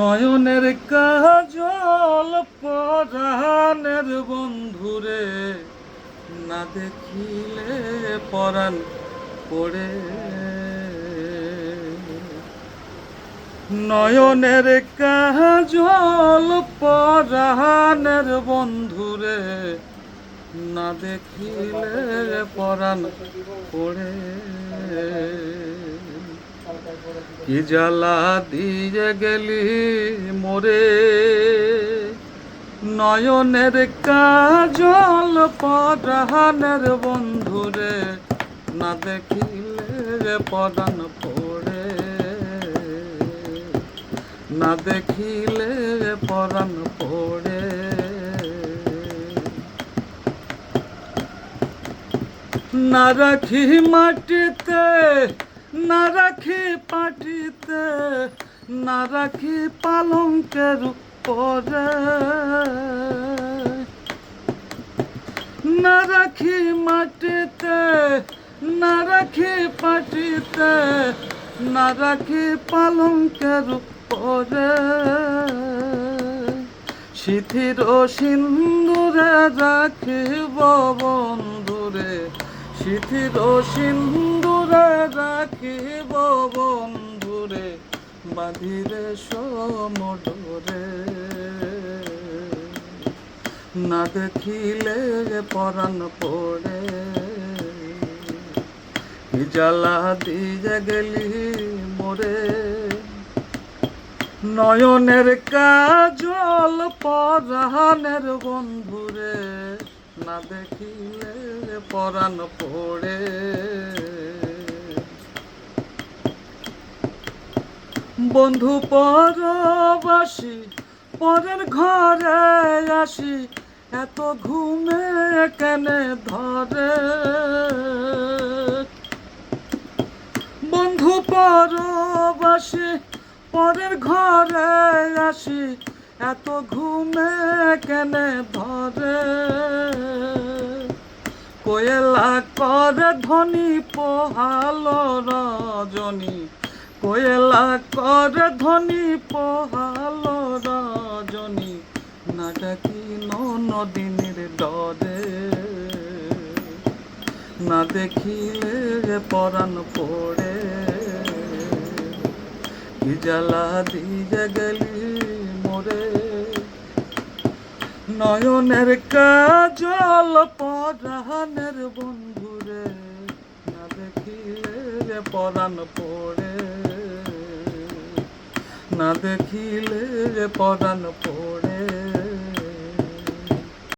নয়নের কাজল পরাণের বন্ধুরে, না দেখিলে পরাণ পড়ে। নয়নের কাজল পরাণের বন্ধুরে, না দেখিলে পরাণ পড়ে। কি জ্বালা দিয়ে গেলি মোরে? নয়নের কাজল পরাণের বন্ধুরে, না দেখিলে পরাণ পড়ে। না দেখিলে পরাণ পড়ে। না রাখি মাটিতে না রাখি পাটিতে, না রাখি পালঙ্কের উপরে। না রাখি মাটিতে, না রাখি পাটিতে, না রাখি পালঙ্কের উপরে। শিথির সিন্দুরে রাখিব বন্ধুরে শিথির সিন্দুরে রাখিব বন্ধুরে বাঁধিরে সমডরে না দেখিলে পরাণ পড়ে। জ্বালা দিয়ে গেলি মোরে। নয়নের কাজল পরাণের বন্ধুরে না দেখিলে পরাণ পড়ে। বন্ধু পরবাসী, পরের ঘরে আসি, এত ঘুমে কেনে ধরে? বন্ধু পরবাসী পরের ঘরে আসি, এত ঘুমে কেনে ধরে কোয়েলা করে ধনী পোহালো রজনী, কোয়েলা করে ধনী পোহালো রজনী না ডাকি নদিনের ডরে? না দেখিলে পরাণ পড়ে। জ্বালা দিয়ে গেলি মোরে। নয়নের কাজল বন্ধু বন্ধুরে না দেখিলে পরাণ পড়ে। না দেখিলে পরাণ পড়ে।